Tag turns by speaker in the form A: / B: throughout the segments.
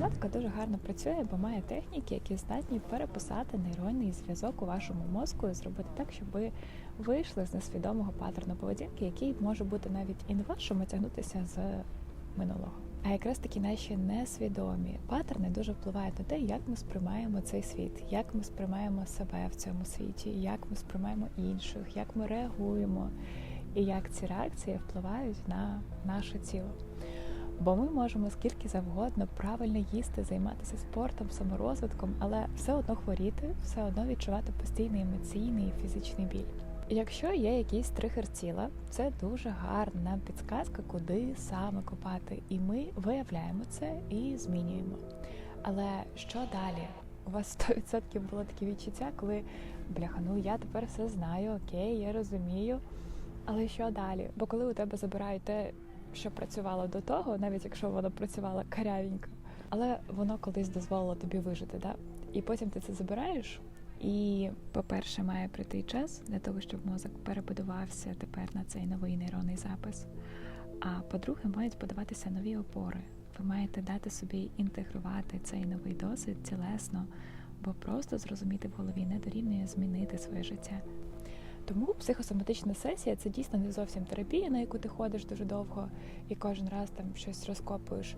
A: Психосоматика дуже гарно працює, бо має техніки, які здатні переписати нейронний зв'язок у вашому мозку і зробити так, щоб ви вийшли з несвідомого паттерну поведінки, який може бути навіть і не вашим, а тягнутися з минулого. А якраз такі наші несвідомі паттерни дуже впливають на те, як ми сприймаємо цей світ, як ми сприймаємо себе в цьому світі, як ми сприймаємо інших, як ми реагуємо, і як ці реакції впливають на наше тіло. Бо ми можемо скільки завгодно правильно їсти, займатися спортом, саморозвитком, але все одно хворіти, все одно відчувати постійний емоційний і фізичний біль. Якщо є якийсь тригер тіла, це дуже гарна підказка, куди саме копати, і ми виявляємо це і змінюємо. Але що далі? У вас 100% було таке відчуття, коли бляха, ну я тепер все знаю, окей, я розумію. Але що далі? Бо коли у тебе забирають те, що працювало до того, навіть якщо воно працювало карявенько, але воно колись дозволило тобі вижити, да? і потім ти це забираєш. І, по-перше, має прийти час для того, щоб мозок перебудувався тепер на цей новий нейронний запис. А по-друге, мають подаватися нові опори. Ви маєте дати собі інтегрувати цей новий досвід тілесно, бо просто зрозуміти в голові не дорівнює змінити своє життя. Тому психосоматична сесія це дійсно не зовсім терапія, на яку ти ходиш дуже довго і кожен раз там щось розкопуєш.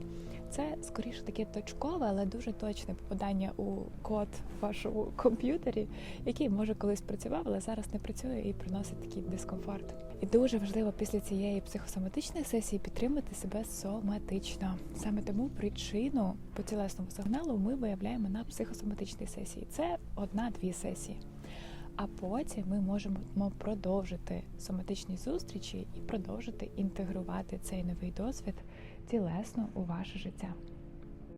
A: Це скоріше таке точкове, але дуже точне попадання у код в вашому комп'ютері, який може колись працював, але зараз не працює і приносить такий дискомфорт. І дуже важливо після цієї психосоматичної сесії підтримати себе соматично. Саме тому причину по тілесному сигналу ми виявляємо на психосоматичній сесії. Це одна-дві сесії. А потім ми можемо продовжити соматичні зустрічі і продовжити інтегрувати цей новий досвід тілесно у ваше життя.